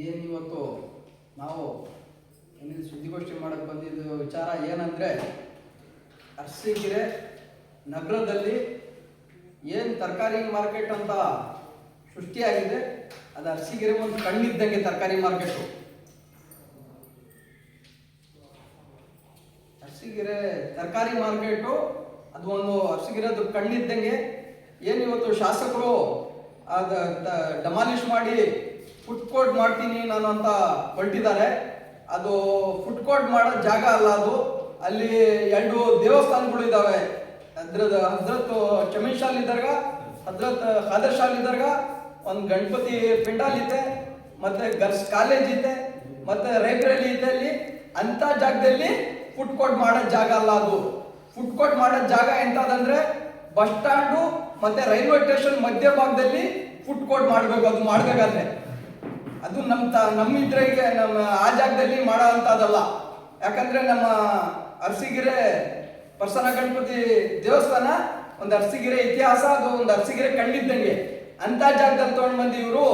ಏನು ಇವತ್ತು ನಾವು ಸುದ್ದಿಗೋಷ್ಠಿ ಮಾಡಕ್ಕೆ ಬಂದಿದ್ದ ವಿಚಾರ ಏನಂದರೆ ಅರಸೀಕೆರೆ ನಗರದಲ್ಲಿ ಏನು ತರಕಾರಿ ಮಾರ್ಕೆಟ್ ಅಂತ ಸೃಷ್ಟಿಯಾಗಿದೆ, ಅದು ಅರಸೀಕೆರೆ ಒಂದು ಕಣ್ಣಿದ್ದಂಗೆ ತರಕಾರಿ ಮಾರ್ಕೆಟು. ಅರಸೀಕೆರೆ ತರಕಾರಿ ಮಾರ್ಕೆಟು, ಅದು ಒಂದು ಅರ್ಸಿಗೆರೆದು ಕಣ್ಣಿದ್ದಂಗೆ, ಏನು ಇವತ್ತು ಶಾಸಕರು ಅದ ಡಮಾಲಿಷ್ ಮಾಡಿ ಫುಡ್ ಕೋರ್ಟ್ ಮಾಡ್ತೀನಿ ನಾನು ಅಂತ ಹೊರಟಿದ್ದಾರೆ. ಅದು ಫುಡ್ ಕೋರ್ಟ್ ಮಾಡೋ ಜಾಗ ಅಲ್ಲ ಅದು. ಅಲ್ಲಿ ಎರಡು ದೇವಸ್ಥಾನಗಳು ಇದ್ದಾವೆ ಅದ್ರದ್ದು ಹಜರತ್ ಚಮೀನ್ ಶಾಲ್ ಇದ್ದಾಗ ಹಜರತ್ ಖಾದರ್ ಶಾಲ್ ಇದ್ದಾಗ ಒಂದು ಗಣಪತಿ ಪಿಂಡಾಲ್ ಇದೆ ಮತ್ತೆ ಗರ್ಲ್ಸ್ ಕಾಲೇಜ್ ಇದೆ ಮತ್ತೆ ರೈಬ್ರರಿ ಇದೆ ಅಲ್ಲಿ. ಅಂತ ಜಾಗದಲ್ಲಿ ಫುಡ್ ಕೋರ್ಟ್ ಮಾಡೋ ಜಾಗ ಅಲ್ಲ ಅದು. ಫುಡ್ ಕೋರ್ಟ್ ಮಾಡೋ ಜಾಗ ಎಂತದಂದ್ರೆ ಬಸ್ ಸ್ಟ್ಯಾಂಡು ಮತ್ತೆ ರೈಲ್ವೆ ಸ್ಟೇಷನ್ ಮಧ್ಯ ಭಾಗದಲ್ಲಿ ಫುಡ್ ಕೋರ್ಟ್ ಮಾಡಬೇಕು, ಅದು ಮಾಡ್ಬೇಕಾದ್ರೆ. ಅದು ನಮ್ಮ ತ ನಮ್ಮ ಇದ್ರಿಗೆ ನಮ್ಮ ಆ ಜಾಗದಲ್ಲಿ ಮಾಡೋ ಅಂಥದ್ದಲ್ಲ. ಯಾಕಂದ್ರೆ ನಮ್ಮ ಅರಸಿಗೆರೆ ಪ್ರಸನ್ನ ಗಣಪತಿ ದೇವಸ್ಥಾನ ಒಂದು ಅರಸಿಗೆರೆ ಇತಿಹಾಸ, ಅದು ಒಂದು ಅರಸಿಗೆರೆ ಕಂಡಿದ್ದಂಗೆ. ಅಂತ ಜಾಗದಲ್ಲಿ ತಗೊಂಡು ಬಂದು ಇವರು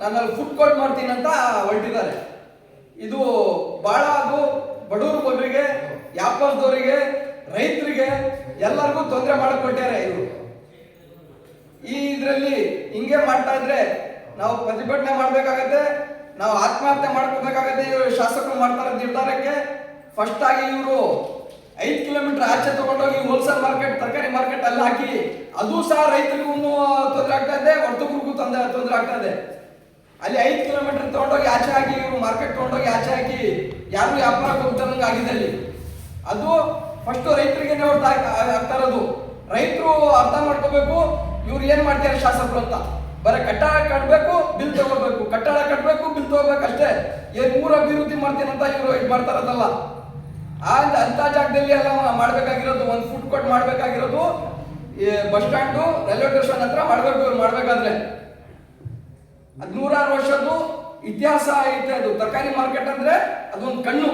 ನಾನಲ್ಲಿ ಫುಡ್ ಕೋರ್ಟ್ ಮಾಡ್ತೀನಿ ಅಂತ ಹೊರಟಿದ್ದಾರೆ. ಇದು ಭಾಳ ಅದು ಬಡವ್ರ ಒಬ್ಬರಿಗೆ ವ್ಯಾಪಾರದವರಿಗೆ, ರೈತರಿಗೆ ಎಲ್ಲರಿಗೂ ತೊಂದರೆ ಮಾಡಿಕೊಟ್ಟಾರೆ ಇವರು. ಈ ಇದರಲ್ಲಿ ಹಿಂಗೆ ಮಾಡ್ತಾ ಇದ್ರೆ ನಾವು ಪ್ರತಿಭಟನೆ ಮಾಡಬೇಕಾಗತ್ತೆ, ನಾವು ಆತ್ಮಹತ್ಯೆ ಮಾಡ್ಕೋಬೇಕಾಗತ್ತೆ, ಇವರು ಶಾಸಕರು ಮಾಡ್ತಾರೆ ನಿರ್ಧಾರಕ್ಕೆ ಫಸ್ಟ್ ಆಗಿ ಇವರು ಐದು ಕಿಲೋಮೀಟರ್ ಆಚೆ ತಗೊಂಡೋಗಿ ಹೋಲ್ಸೇಲ್ ಮಾರ್ಕೆಟ್ ತರಕಾರಿ ಮಾರ್ಕೆಟ್ ಅಲ್ಲಿ ಹಾಕಿ, ಅದು ಸಹ ರೈತರಿಗೂ ತೊಂದರೆ ಆಗ್ತಾ ಇದೆ ವರ್ತಕರಿಗೂ ತೊಂದರೆ ತೊಂದರೆ ಆಗ್ತಾ ಇದೆ. ಅಲ್ಲಿ ಐದು ಕಿಲೋಮೀಟರ್ ತಗೊಂಡೋಗಿ ಆಚೆ ಹಾಕಿ, ಇವರು ಮಾರ್ಕೆಟ್ ತಗೊಂಡೋಗಿ ಆಚೆ ಹಾಕಿ, ಯಾರು ವ್ಯಾಪಾರ ಹೋಗ್ತಾರಂಗೆ ಆಗಿದೆ ಅಲ್ಲಿ. ಅದು ಫಸ್ಟ್ ರೈತರಿಗೆ ಆಗ್ತಾ ಇರೋದು. ರೈತರು ಅರ್ಥ ಮಾಡ್ಕೋಬೇಕು, ಇವ್ರು ಏನ್ ಮಾಡ್ತಾರೆ ಶಾಸಕರು ಅಂತ. ಬರೀ ಕಟ್ಟಡ ಕಟ್ಟಬೇಕು ಬಿಲ್ ತಗೋಬೇಕು. ಕಟ್ಟಡ ಕಟ್ಟಬೇಕು ಬಿಲ್ ತಗೋಬೇಕು ಅಷ್ಟೇ. ಏನ್ ಊರ ಅಭಿವೃದ್ಧಿ ಮಾಡ್ತೀನಿ ಅಂತ ಇವರು ಇದು ಮಾಡ್ತಾರದಲ್ಲ. ಆ ಅಂತ ಜಾಗದಲ್ಲಿ ಎಲ್ಲ ಮಾಡ್ಬೇಕಾಗಿರೋದು, ಒಂದು ಫುಡ್ ಕೋರ್ಟ್ ಮಾಡ್ಬೇಕಾಗಿರೋದು ಬಸ್ ಸ್ಟ್ಯಾಂಡು ರೈಲ್ವೆ ಸ್ಟೇಷನ್ ಹತ್ರ ಮಾಡ್ಬೇಕು ಇವ್ರು ಮಾಡ್ಬೇಕಾದ್ರೆ. ನೂರಾರು ವರ್ಷದ್ದು ಇತಿಹಾಸ ಐತೆ ಅದು. ತರಕಾರಿ ಮಾರ್ಕೆಟ್ ಅಂದ್ರೆ ಅದೊಂದು ಕಣ್ಣು.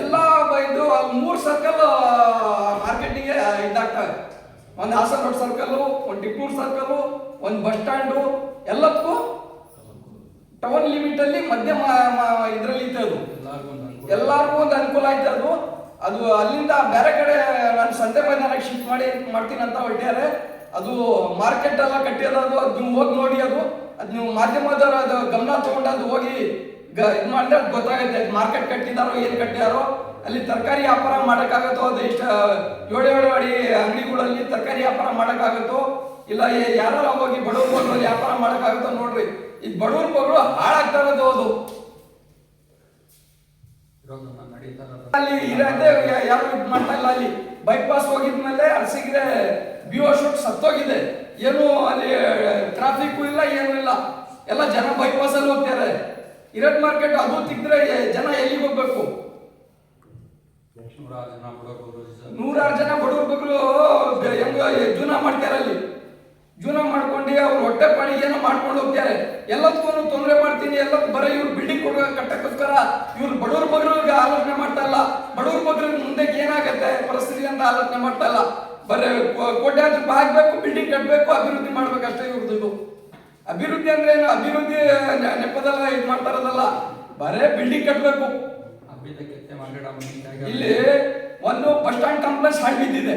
ಎಲ್ಲ ಇದು ಅಲ್ಲಿ ಮೂರು ಸರ್ಕಲ್ ಮಾರ್ಕೆಟಿಗೆ ಇದಾಗ್ತವೆ. ಒಂದು ಹಾಸನ ರೋಡ್ ಸರ್ಕಲ್ ಒಂದು ಟಿಪ್ಪೂರ್ ಸರ್ಕಲ್ ಒಂದು ಬಸ್ ಸ್ಟ್ಯಾಂಡು ಎಲ್ಲಕ್ಕೂ ಟೌನ್ ಲಿಮಿಟ್ ಅಲ್ಲಿ ಮಧ್ಯ ಇದರಲ್ಲಿ ಇತ್ತು ಅದು. ಎಲ್ಲಾರ್ಗು ಒಂದು ಅನುಕೂಲ. ಆಯ್ತು ಅದು. ಅದು ಅಲ್ಲಿಂದ ಬೇರೆ ಕಡೆ ನಾನು ಸಂತೆ ಮೈದಾನಕ್ಕೆ ಶಿಫ್ಟ್ ಮಾಡಿ ಮಾಡ್ತೀನಿ ಅಂತ ಹೊರಟ್ಯಾರೆ ಅದು ಮಾರ್ಕೆಟ್ ಎಲ್ಲ ಕಟ್ಟಿರೋದು ಅದು ನೀವು ಹೋಗಿ ನೋಡಿ ಅದು. ಅದು ನೀವು ಮಾಧ್ಯಮದವ್ರು ಅದು ಗಮನ ತಗೊಂಡು ಅದು ಹೋಗಿ ಗ ಇದು ಮಾಡಿದ್ರೆ ಅದು ಗೊತ್ತಾಗುತ್ತೆ ಮಾರ್ಕೆಟ್ ಕಟ್ಟಿದಾರೋ ಏನು ಕಟ್ಟಿದಾರೋ. ಅಲ್ಲಿ ತರಕಾರಿ ವ್ಯಾಪಾರ ಮಾಡೋಕ್ಕಾಗತ್ತೋ ಅದು ಇಷ್ಟ ಏಳು ಏಳು ಅಡಿ ಅಂಗಡಿಗಳಲ್ಲಿ ತರಕಾರಿ ವ್ಯಾಪಾರ ಮಾಡೋಕ್ಕಾಗತ್ತೋ. ಇಲ್ಲ ಯಾರು ಹೋಗಿ ಬಡವ್ರ ಮಗಳು ವ್ಯಾಪಾರ ಮಾಡೋಕ್ಕಾಗತ್ತೋ ನೋಡ್ರಿ. ಈ ಬಡವ್ರ ಮಗಳು ಹಾಳಾಗ್ತಾ ಇರೋದು ಅದು. ಅಲ್ಲಿ ಇರದೆ ಯಾರು ಇದು ಮಾಡ್ತಾ ಅಲ್ಲಿ. ಬೈಪಾಸ್ ಹೋಗಿದ್ಮೇಲೆ ಅರಸಿಗೆ ಬಿ ಓ ಶೂಟ್ ಸತ್ತೋಗಿದೆ. ಏನು ಅಲ್ಲಿ ಟ್ರಾಫಿಕ್ ಇಲ್ಲ, ಏನೂ ಇಲ್ಲ. ಎಲ್ಲ ಜನ ಬೈಪಾಸ್ ಅಲ್ಲಿ ಹೋಗ್ತಾರೆ. ಇರಟ್ ಮಾರ್ಕೆಟ್ ಅದು ತಿಕ್ಕಿದ್ರೆ ಜನ ಎಲ್ಲಿಗೆ ಹೋಗ್ಬೇಕು? ನೂರಾರು ಜನ ಬಡವರು ಬಗ್ರು ಹೆಂಗ ಜೀವನ ಮಾಡ್ತಾರೆ ಅಲ್ಲಿ. ಜೀವನ ಮಾಡ್ಕೊಂಡು ಅವ್ರು ಹೊಟ್ಟೆ ಪಾಣಿ ಏನೋ ಮಾಡ್ಕೊಂಡು ಹೋಗ್ತಾರೆ. ಎಲ್ಲದಕ್ಕೂ ತೊಂದರೆ ಮಾಡ್ತೀನಿ, ಎಲ್ಲದಕ್ಕೂ ಬರೀ ಇವ್ರು ಬಿಲ್ಡಿಂಗ್ ಕೊಡುವ ಕಟ್ಟಕ್ಕೋಸ್ಕರ ಇವ್ರು ಬಡವ್ರ ಬಗ್ಗೆ ಆಲೋಚನೆ ಮಾಡ್ತಾ ಇಲ್ಲ. ಬಡವ್ರ ಬಗ್ಗೆ ಮುಂದೆ ಏನಾಗುತ್ತೆ ಪರಿಸ್ಥಿತಿ ಅಂತ ಆಲೋಚನೆ ಮಾಡ್ತಾ ಇಲ್ಲ. ಬರೀ ಕೋಟ್ಯಾಂತರ ಬಿಲ್ಡಿಂಗ್ ಕಟ್ಟಬೇಕು ಅಭಿವೃದ್ಧಿ ಮಾಡ್ಬೇಕು ಅಷ್ಟೇ ಇವ್ರದ್ದು ಅಭಿವೃದ್ಧಿ ಅಂದ್ರೆ ಏನು? ಅಭಿವೃದ್ಧಿ ನೆಪದಲ್ಲ ಇದು ಮಾಡ್ತಾ ಇರೋದಲ್ಲ. ಬರೇ ಬಿಲ್ಡಿಂಗ್ ಕಟ್ಟಬೇಕು ಇಲ್ಲಿ ಒಂದು ಬಸ್ ಸ್ಟ್ಯಾಂಡ್ ಕಾಂಪ್ಲೆಕ್ಸ್ ಹಾಗೆ ಬಿದ್ದಿದೆ.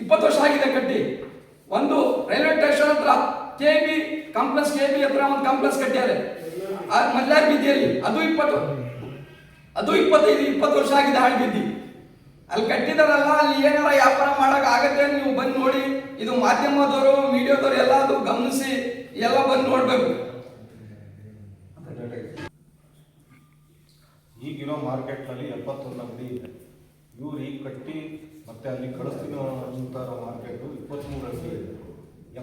ಇಪ್ಪತ್ತು ವರ್ಷ ಆಗಿದೆ ಕಟ್ಟಿ. ಒಂದು ರೈಲ್ವೆ ಸ್ಟೇಷನ್ ಹತ್ರ K B complex K B ಹತ್ರ ಒಂದು ಕಾಂಪ್ಲೆಕ್ಸ್ ಕಟ್ಟಿದ್ದಾರೆ. ಮಲ್ಲಾರ್ ಬೀದಿಯಲ್ಲಿ. ಅದು ಇಪ್ಪತ್ತು, ಅದು ಇಪ್ಪತ್ತೈದು, ಇಪ್ಪತ್ತು ವರ್ಷ ಆಗಿದೆ ಹಾಳು ಬಿದ್ದಿ. ಅಲ್ಲಿ ಕಟ್ಟಿದಾರಲ್ಲ, ಅಲ್ಲಿ ಏನಾರ ವ್ಯಾಪಾರ ಮಾಡಕ್ ಆಗತ್ತೆ ನೀವು ಬಂದು ನೋಡಿ. ಇದು ಮಾಧ್ಯಮದವರು, ಮೀಡಿಯಾದವರು ಎಲ್ಲ ಅದು ಗಮನಿಸಿ, ಎಲ್ಲ ಬಂದು ನೋಡ್ಬೇಕು. ಈಗಿರೋ ಮಾರ್ಕೆಟ್ನಲ್ಲಿ ಎಪ್ಪತ್ತೊಂದು ಅಂಗಡಿ ಇದೆ. ಇವ್ರು ಈಗ ಕಟ್ಟಿ ಮತ್ತೆ ಅಲ್ಲಿ ಕಳಿಸ್ತೀನಿ ಅಂತ ಮಾರ್ಕೆಟು ಇಪ್ಪತ್ತ್ಮೂರು ಅಂಗಡಿ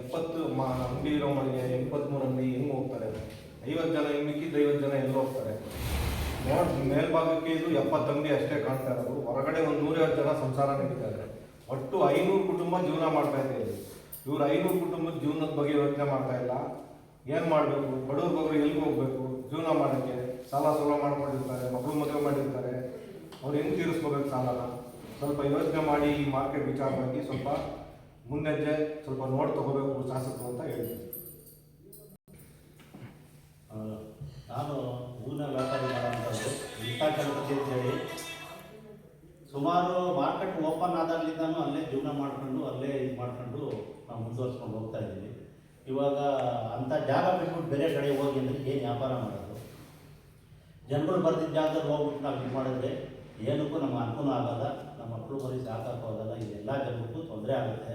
ಎಪ್ಪತ್ತು ಮಾ ಅಂಗಡಿ ಇರೋ ಮನೆಗೆ ಎಪ್ಪತ್ತ್ಮೂರು ಅಂಗಡಿ ಹೆಂಗೆ ಹೋಗ್ತಾರೆ? ಐವತ್ತು ಜನ ಮಿಕ್ಕಿದ್ದು ಐವತ್ತು ಜನ ಎಲ್ಲ ಹೋಗ್ತಾರೆ? ನೋಡ್, ಮೇಲ್ಭಾಗಕ್ಕೆ ಇದು ಎಪ್ಪತ್ತು ಅಂಗಡಿ ಅಷ್ಟೇ ಕಾಣ್ತಾ ಇರೋದು. ಹೊರಗಡೆ ಒಂದು ನೂರೈವತ್ತು ಜನ ಸಂಸಾರ ನಡೀತಾರೆ ಒಟ್ಟು ಐನೂರು ಕುಟುಂಬ ಜೀವನ ಮಾಡ್ತಾ ಇದೆ. ಐನೂರು ಕುಟುಂಬದ ಜೀವನದ ಬಗ್ಗೆ ಯೋಚನೆ ಮಾಡ್ತಾ ಇಲ್ಲ. ಏನು ಮಾಡಬೇಕು? ಬಡವ್ರ ಬಗ್ಗೆ ಎಲ್ಲಿಗೆ ಹೋಗ್ಬೇಕು? ಜೀವನ ಮಾಡೋಕ್ಕೆ ಸಾಲ ಸೋಲ ಮಾಡ್ಕೊಂಡಿರ್ತಾರೆ, ಮಗಳು ಮದುವೆ ಮಾಡಿರ್ತಾರೆ. ಅವ್ರು ಹೆಂಗೆ ತೀರಿಸ್ಕೋಬೇಕು ಸಾಲನ? ಸ್ವಲ್ಪ ಯೋಚನೆ ಮಾಡಿ ಈ ಮಾರ್ಕೆಟ್ ವಿಚಾರವಾಗಿ ಸ್ವಲ್ಪ ಮುನ್ನೆಜ್ಜೆ ಸ್ವಲ್ಪ ನೋಡಿ ತಗೋಬೇಕು ಶಾಸಕರು ಅಂತ ಆ, ನಾನು ಹೂವಿನ ವ್ಯಾಪಾರ ಮಾಡುವಂಥದ್ದು ಇಂಥ ಕೆಲಸಕ್ಕೆ ಅಂತೇಳಿ ಸುಮಾರು ಮಾರ್ಕೆಟ್ ಓಪನ್ ಆದಾಗಲಿಂದನೂ ಅಲ್ಲೇ ಜೀವನ ಮಾಡ್ಕೊಂಡು ಅಲ್ಲೇ ಇದು ಮಾಡ್ಕೊಂಡು ನಾವು ಮುಂದುವರ್ಸ್ಕೊಂಡು ಹೋಗ್ತಾ ಇದ್ದೀವಿ. ಇವಾಗ ಅಂಥ ಜಾಗ ಬಿಟ್ಬಿಟ್ಟು ಬೇರೆ ಕಡೆ ಹೋಗಿ ಅಂದರೆ ಏನು ವ್ಯಾಪಾರ ಮಾಡೋದು? ಜನಗಳು ಬರ್ದಿದ್ದ ಜಾಗದಲ್ಲಿ ಹೋಗ್ಬಿಟ್ಟು ನಾವು ಇದು ಮಾಡಿದ್ರೆ ಏನಕ್ಕೂ ನಮ್ಮ ಅನುಕೂಲ ಆಗಲ್ಲ, ನಮ್ಮ ಮಕ್ಕಳು ಮರಿ ಸಾಕಾಗೋದಲ್ಲ ಇದೆಲ್ಲ ಜನಕ್ಕೂ ತೊಂದರೆ ಆಗುತ್ತೆ.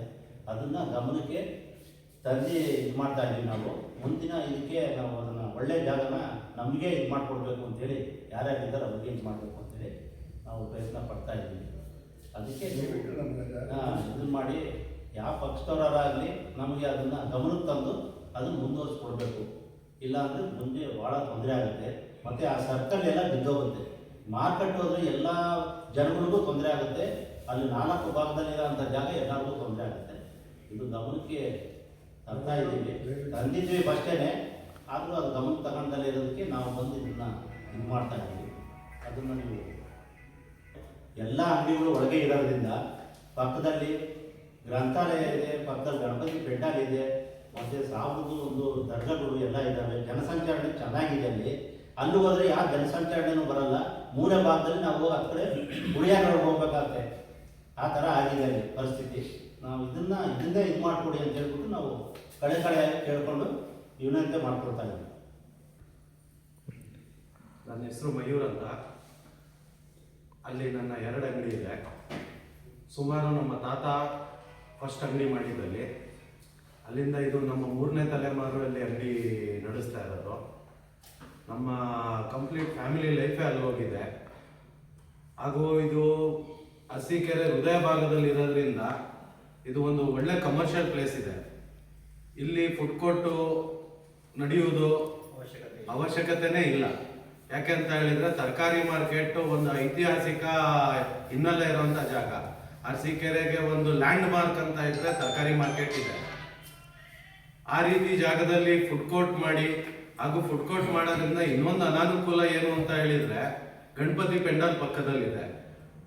ಅದನ್ನು ಗಮನಕ್ಕೆ ತಂದು ಇದು ಮಾಡ್ತಾ ಇದ್ದೀವಿ ನಾವು. ಮುಂದಿನ ಇದಕ್ಕೆ ನಾವು ಅದನ್ನು ಒಳ್ಳೆಯ ಜಾಗನ ನಮಗೆ ಇದು ಮಾಡಿಕೊಡ್ಬೇಕು ಅಂತೇಳಿ, ಯಾರ್ಯಾರಿದ್ದಾರೆ ಅವ್ರಿಗೆ ಇದು ಮಾಡಬೇಕು ಅಂತೇಳಿ ನಾವು ಪ್ರಯತ್ನ ಪಡ್ತಾ ಇದ್ದೀವಿ ಅದಕ್ಕೆ ಇದನ್ನು ಮಾಡಿ ಯಾವ ಪಕ್ಷದವರಾಗಲಿ ನಮಗೆ ಅದನ್ನು ಗಮನಕ್ಕೆ ತಂದು ಅದನ್ನು ಮುಂದುವರಿಸ್ಕೊಡ್ಬೇಕು. ಇಲ್ಲಾಂದರೆ ಮುಂದೆ ಭಾಳ ತೊಂದರೆ ಆಗುತ್ತೆ. ಮತ್ತು ಆ ಸರ್ಕಲ್ ಎಲ್ಲ ಬಿದ್ದೋಗುತ್ತೆ. ಮಾರ್ಕೆಟ್ ಹೋದರೆ ಎಲ್ಲ ಜನಗಳಿಗೂ ತೊಂದರೆ ಆಗುತ್ತೆ. ಅಲ್ಲಿ ನಾಲ್ಕು ಭಾಗದಲ್ಲಿರೋಂಥ ಜಾಗ ಎಲ್ಲರಿಗೂ ತೊಂದರೆ ಆಗುತ್ತೆ. ಇದು ಗಮನಕ್ಕೆ ತರ್ತಾ ಇದ್ದೀವಿ. ತಂದಿದ್ವಿ ಅಷ್ಟೇ ಆದರೂ ಅದು ಗಮನಕ್ಕೆ ತಗೊಂಡಲ್ಲೇ ಇರೋದಕ್ಕೆ ನಾವು ಬಂದು ಇದನ್ನು ಇದು ಮಾಡ್ತಾ ಇದ್ದೀವಿ. ಅದನ್ನು ನೀವು ಎಲ್ಲ ಅಂಗಡಿಗಳು ಒಳಗೆ ಇರೋದ್ರಿಂದ ಪಕ್ಕದಲ್ಲಿ ಗ್ರಂಥಾಲಯ ಇದೆ ಪಕ್ಕದಲ್ಲಿ ಗಣಪತಿ ಪೆಂಡಾಲ್ ಇದೆ, ಮತ್ತು ಸಾವಿರದ ಒಂದು ದರ್ಗಗಳು ಎಲ್ಲ ಇದ್ದಾವೆ. ಜನಸಂಚಾರಣೆ ಚೆನ್ನಾಗಿದೆ ಅಲ್ಲಿ. ಅಲ್ಲಿ ಹೋದರೆ ಯಾವ ಜನಸಂಚಾರಣೆನೂ ಬರಲ್ಲ. ಮೂರೇ ಭಾಗದಲ್ಲಿ ನಾವು ಆ ಕಡೆ ಉಳಿಯಾಗ ಹೋಗ್ಬೇಕಾಗತ್ತೆ ಆ ಥರ ಆಗಿದೆ ಅಲ್ಲಿ ಪರಿಸ್ಥಿತಿ. ನಾವು ಇದನ್ನ ಇದನ್ನೇ ಇದು ಮಾಡಿಕೊಡಿ ಅಂತ ಹೇಳ್ಬಿಟ್ಟು ನಾವು ಕಡೆ ಕಡೆ ಕೇಳಿಕೊಂಡು ಇವನಂತೆ ಮಾಡ್ಕೊಡ್ತಾ ಇದ್ದೀವಿ. ನನ್ನ ಹೆಸರು ಮಯೂರ್ ಅಂತ. ಅಲ್ಲಿ ನನ್ನ ಎರಡು ಅಂಗಡಿ ಇದೆ. ಸುಮಾರು ನಮ್ಮ ತಾತ ಫಸ್ಟ್ ಅಂಗಡಿ ಮಾಡಿದ್ದಲ್ಲಿ ಅಲ್ಲಿಂದ ಇದು ನಮ್ಮ ಮೂರನೇ ತಲೆಮಾರು ಅಲ್ಲಿ ಅಂಗಡಿ ನಡೆಸ್ತಾ ಇರೋದು. ನಮ್ಮ ಕಂಪ್ಲೀಟ್ ಫ್ಯಾಮಿಲಿ ಲೈಫೇ ಅಲ್ಲಿ ಹೋಗಿದೆ. ಹಾಗೂ ಇದು ಅರಸೀಕೆರೆ ಹೃದಯ ಭಾಗದಲ್ಲಿ ಇರೋದ್ರಿಂದ ಇದು ಒಂದು ಒಳ್ಳೆ ಕಮರ್ಷಿಯಲ್ ಪ್ಲೇಸ್ ಇದೆ. ಇಲ್ಲಿ ಫುಡ್ ಕೋರ್ಟು ನಡೆಯುವುದು ಅವಶ್ಯಕತೆನೇ ಇಲ್ಲ. ಯಾಕೆಂತ ಹೇಳಿದ್ರೆ ತರಕಾರಿ ಮಾರ್ಕೆಟ್ ಒಂದು ಐತಿಹಾಸಿಕ ಹಿನ್ನೆಲೆ ಇರುವಂತ ಜಾಗ. ಅರಸೀಕೆರೆಗೆ ಒಂದು ಲ್ಯಾಂಡ್ ಮಾರ್ಕ್ ಅಂತ ಇದ್ರೆ ತರಕಾರಿ ಮಾರ್ಕೆಟ್ ಇದೆ. ಆ ರೀತಿ ಜಾಗದಲ್ಲಿ ಫುಡ್ ಕೋರ್ಟ್ ಮಾಡಿ ಹಾಗೂ ಫುಡ್ ಕೋರ್ಟ್ ಮಾಡೋದ್ರಿಂದ ಇನ್ನೊಂದು ಅನಾನುಕೂಲ ಏನು ಅಂತ ಹೇಳಿದ್ರೆ, ಗಣಪತಿ ಪೆಂಡಾಲ್ ಪಕ್ಕದಲ್ಲಿದೆ.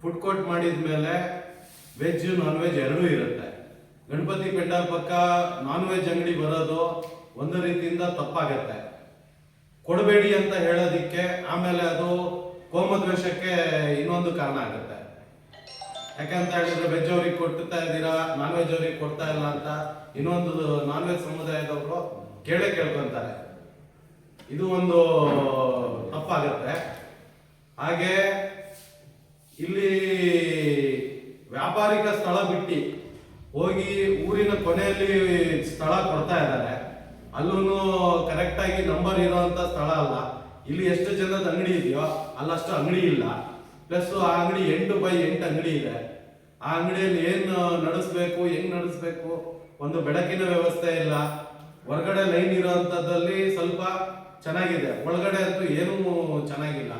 ಫುಡ್ ಕೋರ್ಟ್ ಮಾಡಿದ್ಮೇಲೆ ವೆಜ್ ನಾನ್ ವೆಜ್ ಎರಡೂ ಇರುತ್ತೆ. ಗಣಪತಿ ಪೆಂಡಾಲ್ ಪಕ್ಕ ನಾನ್ ವೆಜ್ ಅಂಗಡಿ ಬರೋದು ಒಂದು ರೀತಿಯಿಂದ ತಪ್ಪಾಗತ್ತೆ. ಕೊಡಬೇಡಿ ಅಂತ ಹೇಳೋದಿಕ್ಕೆ ಆಮೇಲೆ ಅದು ಕೋಮದ್ವೇಷಕ್ಕೆ ಇನ್ನೊಂದು ಕಾರಣ ಆಗುತ್ತೆ. ಯಾಕಂತ ಹೇಳಿದ್ರೆ ವೆಜ್ ಅವ್ರಿಗೆ ಕೊಡ್ತಾ ಇದ್ದೀರಾ ನಾನ್ ವೆಜ್ ಅವ್ರಿಗೆ ಕೊಡ್ತಾ ಇಲ್ಲ ಅಂತ ಇನ್ನೊಂದು ನಾನ್ ವೆಜ್ ಸಮುದಾಯದವರು ಕೇಳೇ ಕೇಳ್ಕೊಂತಾರೆ. ಇದು ಒಂದು ತಪ್ಪಾಗತ್ತೆ. ಹಾಗೆ ಇಲ್ಲಿ ವ್ಯಾಪಾರಿಕ ಸ್ಥಳ ಬಿಟ್ಟು ಹೋಗಿ ಊರಿನ ಕೊನೆಯಲ್ಲಿ ಸ್ಥಳ ಕೊಡ್ತಾ ಇದ್ದಾರೆ. ಅಲ್ಲೂ ಕರೆಕ್ಟಾಗಿ ನಂಬರ್ ಇರೋಂಥ ಸ್ಥಳ ಅಲ್ಲ. ಇಲ್ಲಿ ಎಷ್ಟು ಜನದ ಅಂಗಡಿ ಇದೆಯೋ ಅಲ್ಲಷ್ಟು ಅಂಗಡಿ ಇಲ್ಲ. ಪ್ಲಸ್ ಆ ಅಂಗಡಿ ಎಂಟು ಬೈ ಎಂಟು ಅಂಗಡಿ ಇದೆ. ಆ ಅಂಗಡಿಯಲ್ಲಿ ಏನು ನಡೆಸ್ಬೇಕು, ಹೆಂಗ್ ನಡೆಸ್ಬೇಕು? ಒಂದು ಬೆಳಕಿನ ವ್ಯವಸ್ಥೆ ಇಲ್ಲ. ಹೊರಗಡೆ ಲೈನ್ ಇರೋಂಥದ್ದಲ್ಲಿ ಸ್ವಲ್ಪ ಚೆನ್ನಾಗಿದೆ. ಒಳಗಡೆ ಅಂತೂ ಏನೂ ಚೆನ್ನಾಗಿಲ್ಲ.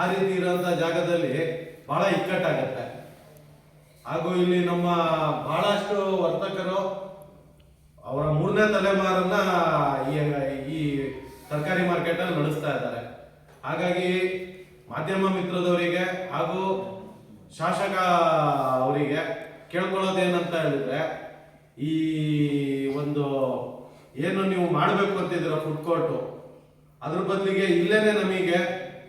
ಆ ರೀತಿ ಇರೋಂಥ ಜಾಗದಲ್ಲಿ ಭಾಳ ಇಕ್ಕಟ್ಟಾಗತ್ತೆ. ಹಾಗೂ ಇಲ್ಲಿ ನಮ್ಮ ಬಹಳಷ್ಟು ವರ್ತಕರು ಅವರ ಮೂರನೇ ತಲೆಮಾರನ್ನ ಈ ತರಕಾರಿ ಮಾರ್ಕೆಟ್ ಅಲ್ಲಿ ನಡೆಸ್ತಾ ಇದ್ದಾರೆ. ಹಾಗಾಗಿ ಮಾಧ್ಯಮ ಮಿತ್ರದವರಿಗೆ ಹಾಗೂ ಶಾಸಕ ಅವರಿಗೆ ಕೇಳ್ಕೊಳ್ಳೋದೇನಂತ ಹೇಳಿದ್ರೆ, ಈ ಒಂದು ಏನು ನೀವು ಮಾಡಬೇಕು ಅಂತಿದ್ದೀರ ಫುಡ್ ಕೋರ್ಟು ಅದ್ರ ಬದಲಿಗೆ ಇಲ್ಲೇನೆ ನಮಗೆ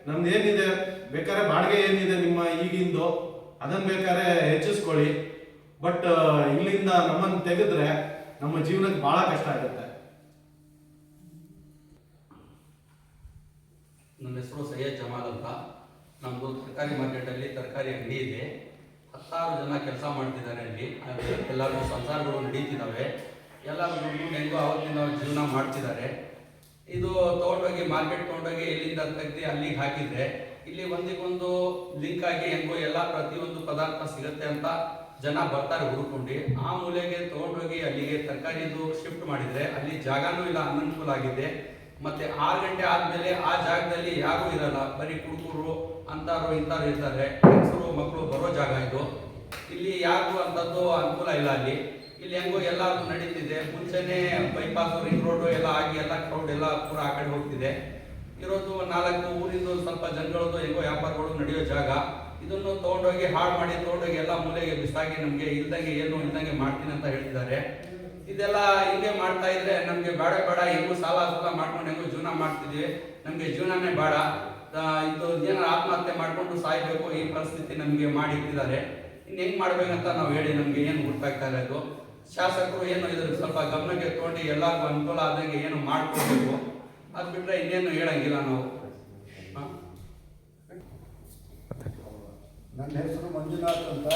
ನಮ್ದು ಏನಿದೆ, ಬೇಕಾದ್ರೆ ಬಾಡಿಗೆ ಏನಿದೆ ನಿಮ್ಮ ಈಗಿಂದು ಅದನ್ನ ಬೇಕಾದ್ರೆ ಹೆಚ್ಚಿಸ್ಕೊಳ್ಳಿ. ಬಟ್ ಇಲ್ಲಿಂದ ನಮ್ಮನ್ನು ತೆಗೆದ್ರೆ ನಮ್ಮ ಜೀವನಕ್ಕೆ ಬಹಳ ಕಷ್ಟ ಆಗುತ್ತೆ. ನನ್ನ ಹೆಸರು ಸೈಯದ್ ಜಮಾಲ್ ಅಂತ. ನಮ್ಮದು ತರಕಾರಿ ಮಾರ್ಕೆಟಲ್ಲಿ ತರಕಾರಿ ಅಂಗಡಿ ಇದೆ. ಹತ್ತಾರು ಜನ ಕೆಲಸ ಮಾಡ್ತಿದ್ದಾರೆ ಅಲ್ಲಿ. ಎಲ್ಲರೂ ಸಂಸಾರಗಳು ನಡೀತಿದ್ದಾವೆ ಎಲ್ಲರೂ ದುಡ್ಡು ಹೆಂಗೋ ಅವತ್ತಿನ ಜೀವನ ಮಾಡ್ತಿದ್ದಾರೆ. ಇದು ತಗೊಂಡೋಗಿ ಮಾರ್ಕೆಟ್ ತಗೊಂಡೋಗಿ ಇಲ್ಲಿಂದ ತೆಗ್ದು ಅಲ್ಲಿಗೆ ಹಾಕಿದ್ರೆ ಇಲ್ಲಿ ಒಂದಿಗೊಂದು ಲಿಂಕ್ ಆಗಿ ಹೆಂಗೋ ಎಲ್ಲ ಪ್ರತಿಯೊಂದು ಪದಾರ್ಥ ಸಿಗುತ್ತೆ ಅಂತ ಜನ ಬರ್ತಾರೆ ಹುಡುಕೊಂಡು. ಆ ಮೂಲೆಗೆ ತಗೊಂಡೋಗಿ ಅಲ್ಲಿಗೆ ತರಕಾರಿದು ಶಿಫ್ಟ್ ಮಾಡಿದ್ರೆ ಅಲ್ಲಿ ಜಾಗನೂ ಇಲ್ಲ ಅನನುಕೂಲ ಆಗಿದೆ. ಮತ್ತೆ ಆರು ಗಂಟೆ ಆದ್ಮೇಲೆ ಆ ಜಾಗದಲ್ಲಿ ಯಾರೂ ಇರಲ್ಲ. ಬರೀ ಕುಡುಕರು ಅಂತಾರು ಇಂತಾರು ಇರ್ತಾರೆ. ಹೆಂಗಸರು ಮಕ್ಕಳು ಬರೋ ಜಾಗ ಇದು. ಇಲ್ಲಿ ಯಾರಿಗೂ ಅಂತದ್ದು ಅನುಕೂಲ ಇಲ್ಲ ಅಲ್ಲಿ. ಇಲ್ಲಿ ಹೆಂಗೋ ಎಲ್ಲ ನಡೀತಿದೆ. ಮುಂಚೆನೆ ಬೈಪಾಸ್ ರಿಂಗ್ ರೋಡ್ ಎಲ್ಲ ಆಗಿ ಎಲ್ಲ ಕ್ರೌಡ್ ಎಲ್ಲ ಪೂರ ಆ ಕಡೆ ಹೋಗ್ತಿದೆ. ಇರೋದು ನಾಲ್ಕು ಊರಿಂದು ಸ್ವಲ್ಪ ಜನಗಳದ್ದು ಹೆಂಗೋ ವ್ಯಾಪಾರಗಳು ನಡೆಯೋ ಜಾಗ. ಇದನ್ನು ತಗೊಂಡೋಗಿ ಹಾಳು ಮಾಡಿ ತಗೊಂಡೋಗಿ ಎಲ್ಲ ಮೂಲೆಗೆ ಬಿಸಾಗಿ ನಮಗೆ ಇಲ್ದಂಗೆ ಏನು ಇಲ್ದಂಗೆ ಮಾಡ್ತೀನಿ ಅಂತ ಹೇಳ್ತಿದ್ದಾರೆ. ಇದೆಲ್ಲ ಹಿಂಗೆ ಮಾಡ್ತಾ ಇದ್ರೆ ನಮಗೆ ಬೇಡ ಬೇಡ, ಹೆಂಗು ಸಾಲ ಸಾಲ ಮಾಡ್ಕೊಂಡು ಹೆಂಗು ಜೀವನ ಮಾಡ್ತಿದ್ವಿ. ನಮಗೆ ಜೀವನನೇ ಬೇಡ. ಇದು ಏನಾರು ಆತ್ಮಹತ್ಯೆ ಮಾಡಿಕೊಂಡು ಸಾಯ್ಬೇಕು ಈ ಪರಿಸ್ಥಿತಿ ನಮಗೆ ಮಾಡಿ ಇಟ್ಟಿದ್ದಾರೆ ಇನ್ನು ಹೆಂಗ್ ಮಾಡ್ಬೇಕಂತ ನಾವು ಹೇಳಿ ನಮಗೆ ಏನು ಗೊತ್ತಾಗ್ತಾ ಇರೋದು ಶಾಸಕರು ಏನು ಇದ್ರ ಸ್ವಲ್ಪ ಗಮನಕ್ಕೆ ತಗೊಂಡು ಎಲ್ಲರಿಗೂ ಅನುಕೂಲ ಆದಂಗೆ ಏನು ಮಾಡ್ಕೊಡ್ಬೇಕು ಅದು ಬಿಟ್ರೆ ಇನ್ನೇನು ಹೇಳಂಗಿಲ್ಲ ನಾವು? ನನ್ನ ಹೆಸರು ಮಂಜುನಾಥ್ ಅಂತ.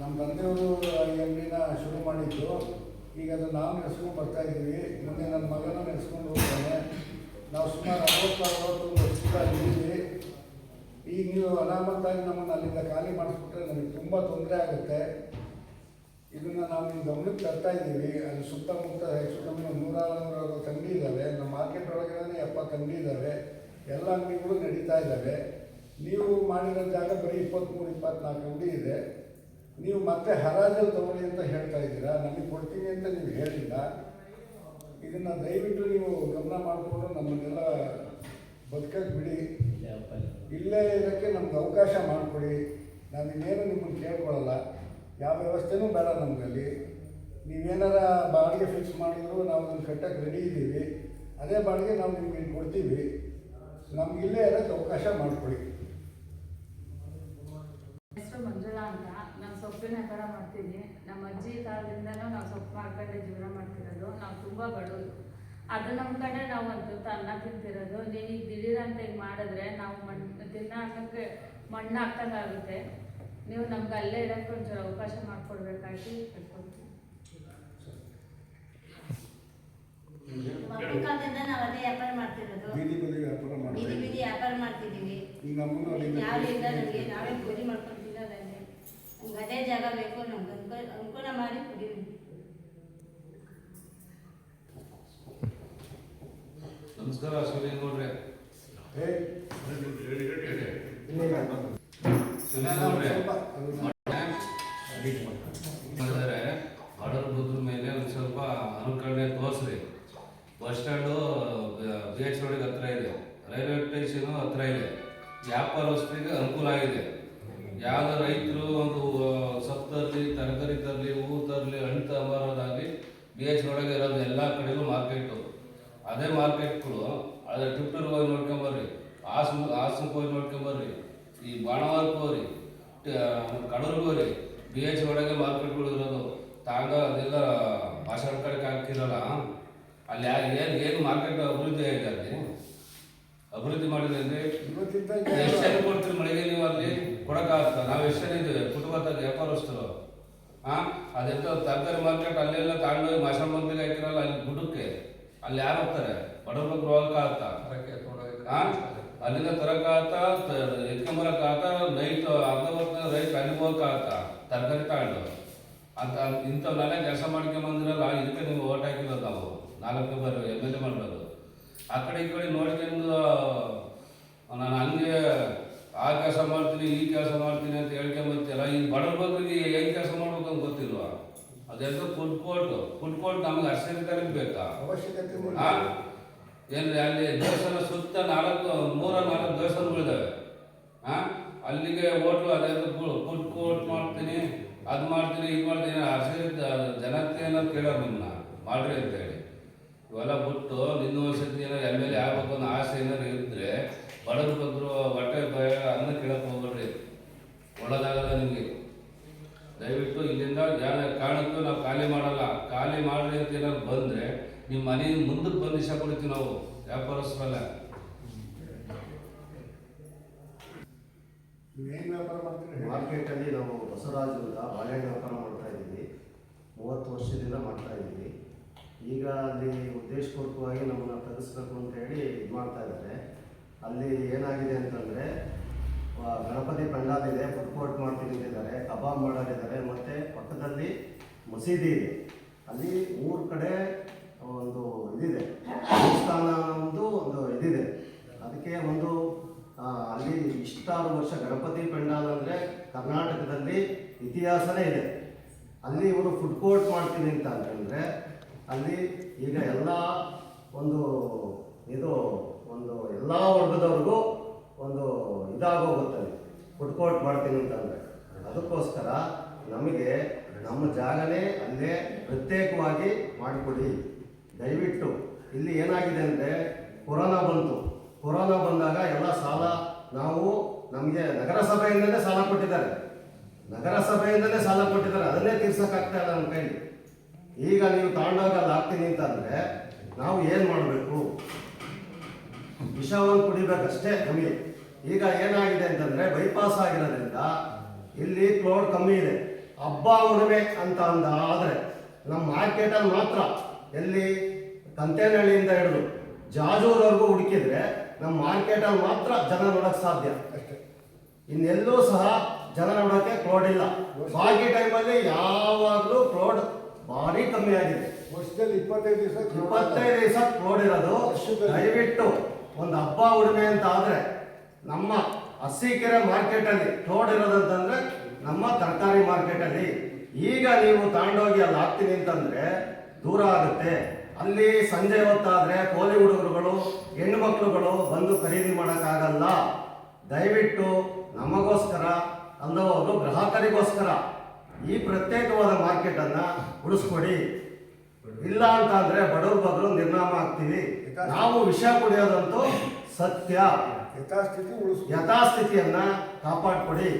ನಮ್ಮ ತಂದೆಯವರು ಈ ಅಂಗಡಿನ ಶುರು ಮಾಡಿದ್ದು. ಈಗ ಅದು ನಾವು ನಡೆಸ್ಕೊಂಡು ಬರ್ತಾ ಇದ್ದೀವಿ. ಮುಂದೆ ನನ್ನ ಮಗನ ನಡೆಸ್ಕೊಂಡು ಹೋಗ್ತಾನೆ. ನಾವು ಸುಮಾರು ಅರವತ್ತು ಇದ್ದೀವಿ. ಈಗ ನೀವು ಅನಾಮತ್ತಾಗಿ ನಮ್ಮನ್ನು ಅಲ್ಲಿಂದ ಖಾಲಿ ಮಾಡಿಸ್ಬಿಟ್ರೆ ನಮಗೆ ತುಂಬ ತೊಂದರೆ ಆಗುತ್ತೆ. ಇದನ್ನು ನಾವು ಗಮನಕ್ಕೆ ತರ್ತಾ ಇದ್ದೀವಿ. ಅಲ್ಲಿ ಸುತ್ತಮುತ್ತ ಹೆಚ್ಚು ನೂರಾರು ನೂರಾರು ಅಂಗಡಿ ಇದ್ದಾವೆ. ನಮ್ಮ ಮಾರ್ಕೆಟ್ ಒಳಗಡೆ ಎಪ್ಪತ್ತು ಅಂಗಡಿ ಇದ್ದಾವೆ. ಎಲ್ಲ ಅಂಗಡಿಗಳು ನಡೀತಾ ಇದ್ದಾವೆ. ನೀವು ಮಾಡಿರೋ ಜಾಗ ಬರೀ ಇಪ್ಪತ್ತ್ಮೂರು ಇಪ್ಪತ್ನಾಲ್ಕು ಅಂಗಡಿ ಇದೆ. ನೀವು ಮತ್ತೆ ಹರಾಜಲ್ಲಿ ತಗೊಳ್ಳಿ ಅಂತ ಹೇಳ್ತಾ ಇದ್ದೀರಾ? ನಮಗೆ ಕೊಡ್ತೀನಿ ಅಂತ ನೀವು ಹೇಳಿಲ್ಲ. ಇದನ್ನು ದಯವಿಟ್ಟು ನೀವು ಗಮನ ಮಾಡಿಕೊಂಡು ನಮ್ಮನ್ನೆಲ್ಲ ಬದುಕಕ್ಕೆ ಬಿಡಿ. ಇಲ್ಲೇ ಇದಕ್ಕೆ ನಮ್ಗೆ ಅವಕಾಶ ಮಾಡಿಕೊಡಿ. ನಾನು ಇನ್ನೇನು ನಿಮ್ಮನ್ನು ಕೇಳ್ಕೊಳ್ಳಲ್ಲ. ಯಾವ ವ್ಯವಸ್ಥೆನೂ ಬೇಡ ನಮ್ಮಲ್ಲಿ ನೀವೇನಾರ ಬಾಡಿಗೆ ಫಿಕ್ಸ್ ಮಾಡಿದ್ರು ನಾವು ಅದನ್ನು ಕಟ್ಟಕ್ಕೆ ರೆಡಿ ಇದ್ದೀವಿ. ಅದೇ ಬಾಡಿಗೆ ನಾವು ನಿಮಗೆ ಕೊಡ್ತೀವಿ. ನಮ್ಗೆ ಇಲ್ಲೇ ಇರೋಕ್ಕೆ ಅವಕಾಶ ಮಾಡಿಕೊಡಿ ಹೆಸರು ಮಂಜುಳಾ ಅಂತ. ನಾನು ಸೊಪ್ಪಿನ ವ್ಯಾಪಾರ ಮಾಡ್ತೀನಿ. ನಮ್ಮ ಅಜ್ಜಿ ಕಾಲದಿಂದನೂ ನಾವು ಸೊಪ್ಪು ಮಾಡ್ಕೊಂಡೆ ಜೀವನ ಮಾಡ್ತಿರೋದು. ನಾವು ತುಂಬ ಬಡವರು. ಅದು ನಮ್ಮ ಕಡೆ ನಾವು ಒಂದು ಅನ್ನ ತಿಂತಿರೋದು. ನೀನು ಈಗ ದಿಢೀರಂತ ಈಗ ಮಾಡಿದ್ರೆ ನಾವು ಮಣ್ಣು ತಿನ್ನ ಅನ್ನಕ್ಕೆ ಮಣ್ಣು ಹಾಕ್ದಂಗೆ ಆಗುತ್ತೆ ನೀವು ನಮ್ಗೆ ಅಲ್ಲೇ ಇರೋಕ್ಕೆ ಒಂಚೂರು ಅವಕಾಶ ಮಾಡಿಕೊಡ್ಬೇಕಾಗಿ ಕೇಳ್ಕೊಳ್ತೀನಿ ಮಕ್ಕಳ ಕಾಲದಿಂದ ನಾವು ಅದೇ ವ್ಯಾಪಾರ ಮಾಡ್ತಿರೋದು. ಬೀದಿ ಬದಿ ವ್ಯಾಪಾರ ಬೀದಿ ಬೀದಿ ವ್ಯಾಪಾರ ಮಾಡ್ತಿದ್ದೀವಿ. ಈಗ ನಮ್ಮನ್ನು ಅಲ್ಲಿಂದ ಯಾರು ಇಲ್ಲ ನಮಗೆ ನಾವೇ ಕೂಲಿ ಮಾಡ್ಕೊಂಡು ತಿನ್ನೋದಲ್ಲೇ ನಮ್ಗೆ ಅದೇ ಜಾಗ ಬೇಕು ನಮ್ಗೆ ಅನುಕೂಲ ಅನುಕೂಲ ಮಾಡಿ ಕೊಡಿ ನಮಸ್ಕಾರ ಸುನೀಲ್ ಗೌಡ್ರೆ. ಏ, ಸುನೀಲ್ ಆರ್ಡರ್ ಬಂದ್ರ ಮೇಲೆ ಒಂದು ಸ್ವಲ್ಪ ಅನುಕರಣೆ ತೋರಿಸ್ರಿ ಬಸ್ ಸ್ಟ್ಯಾಂಡು ಬಿ ಎಚ್ ರೋಡಿಗೆ ಹತ್ರ ಇದೆ ರೈಲ್ವೆ ಸ್ಟೇಷನು ಹತ್ರ ಇದೆ ವ್ಯಾಪಾರಸ್ಥರಿಗೆ ಅನುಕೂಲ ಆಗಿದೆ ಯಾವ ರೈತರು ಒಂದು ಸೊಪ್ಪು ತರಲಿ ತರಕಾರಿ ತರಲಿ ಹೂ ತರಲಿ ಹಣ್ಣು ತಗೊಂಬರೋದಾಗಲಿ ಬಿ ಎಚ್ ರೋಡಿಗೆ ಇರೋದು ಎಲ್ಲ ಕಡೆಗೂ ಮಾರ್ಕೆಟು ಅದೇ ಮಾರ್ಕೆಟ್ಗಳು ಅದೇ ಟಿಪ್ಟೂರ್ಗೆ ಹೋಗಿ ನೋಡ್ಕೊಂಬರ್ರಿ ಹಾಸನ ಹಾಸನಕ್ಕೆ ಹೋಗಿ ನೋಡ್ಕೊಂಬರ್ರಿ ಈ ಬಾಣವಾರ ಕೋರಿ ಕಡೂರ್ಗೆ ಕೋರಿ ಬಿ ಎಚ್ ಒಳಗೆ ಮಾರ್ಕೆಟ್ಗಳು ಇರೋದು. ತಾಂಗ ಅದೆಲ್ಲ ಭಾಷಣ ಕಡೆಗೆ ಹಾಕಿರಲ್ಲ ಅಲ್ಲಿ ಏನು ಏನು ಮಾರ್ಕೆಟ್ ಅಭಿವೃದ್ಧಿ ಆಗಿದೆ ಅಲ್ಲಿ? ಅಭಿವೃದ್ಧಿ ಮಾಡಿದ್ರೆ ಅಂದ್ರೆ ಎಷ್ಟು ಜನ ಕೊಡ್ತೀರಿ ಮಳೆಗೆ ನೀವು ಅಲ್ಲಿ? ಕೊಡಕ್ಕಾಗತ್ತ ನಾವು ಎಷ್ಟು ಜನ ಇದ್ದೀವಿ? ಕುಟುಂಬದ ವ್ಯಾಪಾರಸ್ಥರು. ಹಾ ಅದೆಂತ ತರಕಾರಿ ಮಾರ್ಕೆಟ್ ಅಲ್ಲೆಲ್ಲ ತಗೊಂಡೋಗಿ ಮಾಷಣ ಮಂದಿಗೆ ಹಾಕಿರಲ್ಲ ಅಲ್ಲಿ ಗುಡ್ಡಕ್ಕೆ. ಅಲ್ಲಿ ಯಾರು ಹೋಗ್ತಾರೆ? ಬಡವರು ಬಗ್ಗೆ ಆಗ್ತಾ ಹಾ ಅಲ್ಲಿಂದ ತರಕಾತ ಎತ್ಕೊಂಬರಕ್ಕಾಗತ್ತ ನೈಟ್ ಅರ್ಧ ಹೊತ್ತಿನ ರೈತ ಅನುಭವಕ್ಕಾತ ತರಕಾರಿ ತಗೊಂಡು. ಅಂತ ಇಂಥವನ್ನೆಲ್ಲ ಕೆಲಸ ಮಾಡ್ಕೊಂಬಂದಿರಲ್ಲ ಇದಕ್ಕೆ ನೀವು ಓಟ್ ಹಾಕಿರೋದು ನಾವು. ನಾಲ್ಕು ಬರೋ ಎಂ ಎಲ್ ಎ ಮಾಡೋದು ಆ ಕಡೆ ಈ ಕಡೆ ನೋಡ್ಕೊಂಡು ನಾನು ಹಂಗೆ ಆ ಕೆಲಸ ಮಾಡ್ತೀನಿ ಈ ಕೆಲಸ ಮಾಡ್ತೀನಿ ಅಂತ ಹೇಳ್ಕೊಂಬರ್ತೀರ ಈ ಬಡವ್ರ ಬಗ್ಗೆ ಏನು ಕೆಲಸ ಮಾಡ್ಬೇಕು ಅಂತ ಗೊತ್ತಿಲ್ವಾ? ಅದೆಲ್ಲ ಫುಡ್ ಕೋರ್ಟ್ ಫುಡ್ ಕೋರ್ಟ್ ನಮ್ಗೆ ಅಷ್ಟೇ ಬೇಕಾ? ಅವಶ್ಯಕತೆ? ಏನ್ರಿ ಅಲ್ಲಿ ದೇವಸ್ಥಾನ ಸುತ್ತ ನಾಲ್ಕು, ಮೂರ, ನಾಲ್ಕು ದೇವಸ್ಥಾನಗಳಿದ್ದಾವೆ ಹಾ ಅಲ್ಲಿಗೆ ಹೋಟ್ಲು, ಅದೇ ಫುಡ್ ಕೋರ್ಟ್ ಮಾಡ್ತೀನಿ, ಅದು ಮಾಡ್ತೀನಿ, ಇದು ಮಾಡ್ತೀನಿ. ಹಸಿರಿದ್ದ ಜನಕ್ಕೆ ಏನಾದ್ರು ಕೇಳೋ ನಿಮ್ಮನ್ನ ಮಾಡ್ರಿ ಅಂತ ಹೇಳಿ ಇವೆಲ್ಲ ಬಿಟ್ಟು ನಿನ್ನ ವರ್ಷದ ಏನೋ ಎಂ ಎಲ್ ಎ ಆಗ್ಬೇಕು ಅನ್ನೋ ಆಸೆ ಏನಾದ್ರು ಇದ್ರೆ, ಬಡವ್ರ ಬಂದ್ರು ಹೊಟ್ಟೆ ಭಯ ಅನ್ನ ಕೇಳಕ್ ಹೋಗ್ಬೇಡ್ರಿ ಒಳ್ಳೇದಾಗಲ್ಲ ನಿಮಗೆ ದಯವಿಟ್ಟು ಇಲ್ಲಿಂದ ಯಾವ ಕಾರಣಕ್ಕೂ ನಾವು ಖಾಲಿ ಮಾಡಲ್ಲ ಖಾಲಿ ಮಾಡ್ರಿ ಅಂತ ಏನಾದ್ರು ಬಂದ್ರೆ ನಿಮ್ಮ ಮನೆ ಮುಂದಕ್ಕೆ ಬಂದು ಇಷ್ಟ ಕೊಡ್ತೀವಿ ನಾವು. ವ್ಯಾಪಾರಸ್ಥರಲ್ಲ. ನೀವೇನು ವ್ಯಾಪಾರ ಮಾಡ್ತೀರಿ? ಮಾರ್ಕೆಟಲ್ಲಿ ನಾವು ಬಸವರಾಜ್ ಅಂತ ಬಾಳೆಹಣ್ಣು ವ್ಯಾಪಾರ ಮಾಡ್ತಾ ಇದ್ದೀವಿ. ಮೂವತ್ತು ವರ್ಷದಿಂದ ಮಾಡ್ತಾ ಇದ್ದೀವಿ. ಈಗ ಅಲ್ಲಿ ಉದ್ದೇಶಪೂರ್ವಕವಾಗಿ ನಮ್ಮನ್ನು ತೆಗೆಸ್ಬೇಕು ಅಂತ ಹೇಳಿ ಇದು ಮಾಡ್ತಾ ಇದ್ದಾರೆ. ಅಲ್ಲಿ ಏನಾಗಿದೆ ಅಂತಂದರೆ ಗಣಪತಿ ಪಂಡಾಲಿದೆ ಇದೆ ಫುಡ್ ಕೋರ್ಟ್ ಮಾಡ್ತೀನಿ ಅಂತಿದ್ದಾರೆ ಕಬಾಬ್ ಮಾಡೋರಿದ್ದಾರೆ ಮತ್ತು ಪಕ್ಕದಲ್ಲಿ ಮಸೀದಿ ಇದೆ. ಅಲ್ಲಿ ಮೂರು ಕಡೆ ಒಂದು ಇದಿದೆ. ದೇವಸ್ಥಾನ ಒಂದು ಒಂದು ಇದಿದೆ. ಅದಕ್ಕೆ ಒಂದು ಅಲ್ಲಿ ಇಷ್ಟಾರು ವರ್ಷ ಗಣಪತಿ ಪೆಂಡಾಲ್ ಅಂದರೆ ಕರ್ನಾಟಕದಲ್ಲಿ ಇತಿಹಾಸನೇ ಇದೆ. ಅಲ್ಲಿ ಇವರು ಫುಡ್ ಕೋರ್ಟ್ ಮಾಡ್ತೀನಿ ಅಂತ ಅಂತಂದರೆ, ಅಲ್ಲಿ ಈಗ ಎಲ್ಲ ಒಂದು ಇದು ಒಂದು ಎಲ್ಲ ವರ್ಗದವ್ರಿಗೂ ಒಂದು ಇದಾಗೋಗುತ್ತೆ. ಫುಡ್ ಕೋರ್ಟ್ ಮಾಡ್ತೀನಿ ಅಂತಂದರೆ ಅದಕ್ಕೋಸ್ಕರ ನಮಗೆ ನಮ್ಮ ಜಾಗನೇ ಅಲ್ಲೇ ಪ್ರತ್ಯೇಕವಾಗಿ ಮಾಡಿಕೊಡಿ. ದಯವಿಟ್ಟು ಇಲ್ಲಿ ಏನಾಗಿದೆ ಅಂದರೆ ಕೊರೋನಾ ಬಂತು. ಕೊರೋನಾ ಬಂದಾಗ ಎಲ್ಲ ಸಾಲ ನಾವು ನಮಗೆ ನಗರಸಭೆಯಿಂದಲೇ ಸಾಲ ಕೊಟ್ಟಿದ್ದಾರೆ. ನಗರಸಭೆಯಿಂದಲೇ ಸಾಲ ಕೊಟ್ಟಿದ್ದಾರೆ. ಅದನ್ನೇ ತೀರ್ಸೋಕ್ಕಾಗ್ತಾ ಇಲ್ಲ ನಮ್ಮ ಕೈಲಿ. ಈಗ ನೀವು ತಗೊಂಡೋಗಿ ಅಲ್ಲಿ ಹಾಕ್ತೀನಿ ಅಂತಂದರೆ ನಾವು ಏನು ಮಾಡಬೇಕು? ವಿಷವನ್ನು ಕುಡಿಬೇಕಷ್ಟೇ ಕಮ್ಮಿ ಈಗ ಏನಾಗಿದೆ ಅಂತಂದರೆ ಬೈಪಾಸ್ ಆಗಿರೋದ್ರಿಂದ ಇಲ್ಲಿ ಕ್ಲೋಡ್ ಕಮ್ಮಿ ಇದೆ. ಹಬ್ಬ ಅಂತ ಅಂದ, ಆದರೆ ನಮ್ಮ ಮಾರ್ಕೆಟಲ್ಲಿ ಮಾತ್ರ ಎಲ್ಲಿ ಕಂತೇನಹಳ್ಳಿಯಿಂದ ಹಿಡಿದು ಜಾಜೂರವರೆಗೂ ಹುಡುಕಿದ್ರೆ ನಮ್ಮ ಮಾರ್ಕೆಟಲ್ಲಿ ಮಾತ್ರ ಜನ ನೋಡೋಕೆ ಸಾಧ್ಯ. ಅಷ್ಟೇ. ಇನ್ನೆಲ್ಲೂ ಸಹ ಜನ ನೋಡೋಕ್ಕೆ ಕ್ಲೋಡ್ ಇಲ್ಲ. ಬಾಕಿ ಟೈಮಲ್ಲಿ ಯಾವಾಗಲೂ ಕ್ಲೋಡ್ ಭಾರಿ ಕಮ್ಮಿ ಆಗಿದೆ. ವರ್ಷದಲ್ಲಿ ಇಪ್ಪತ್ತೈದು ದಿವಸ ಇಪ್ಪತ್ತೈದು ದಿವಸ ಇರೋದು ದಯವಿಟ್ಟು ಒಂದು ಹಬ್ಬ ಉಡುಮೆ ಅಂತ ಆದರೆ ನಮ್ಮ ಹಸಿಕೆರೆ ಮಾರ್ಕೆಟಲ್ಲಿ ಕ್ಲೋಡ್ ಇರೋದಂತಂದ್ರೆ ನಮ್ಮ ತರಕಾರಿ ಮಾರ್ಕೆಟಲ್ಲಿ. ಈಗ ನೀವು ತಗೊಂಡೋಗಿ ಅಲ್ಲಿ ಹಾಕ್ತೀನಿ ಅಂತಂದ್ರೆ ದೂರ ಆಗುತ್ತೆ. ಅಲ್ಲಿ ಸಂಜೆ ಹೊತ್ತಾದ್ರೆ ಕೋಲಿ ಹುಡುಗರುಗಳು ಹೆಣ್ಣು ಮಕ್ಕಳುಗಳು ಬಂದು ಖರೀದಿ ಮಾಡೋಕ್ಕಾಗಲ್ಲ. ದಯವಿಟ್ಟು ನಮಗೋಸ್ಕರ ಅಂದವರು ಗ್ರಾಹಕರಿಗೋಸ್ಕರ ಈ ಪ್ರತ್ಯೇಕವಾದ ಮಾರ್ಕೆಟ್ ಅನ್ನ ಉಳಿಸ್ಕೊಡಿ. ಇಲ್ಲ ಅಂತ ಅಂದ್ರೆ ಬಡವ್ರ ಬದಲು ನಿರ್ನಾಮ ಆಗ್ತೀವಿ. ನಾವು ವಿಷ ಕುಡಿಯೋದಂತೂ ಸತ್ಯ. ಯಥಾಸ್ಥಿತಿ ಉಳಿಸ್ ಯಥಾಸ್ಥಿತಿಯನ್ನ ಕಾಪಾಡ್ಕೊಡಿ.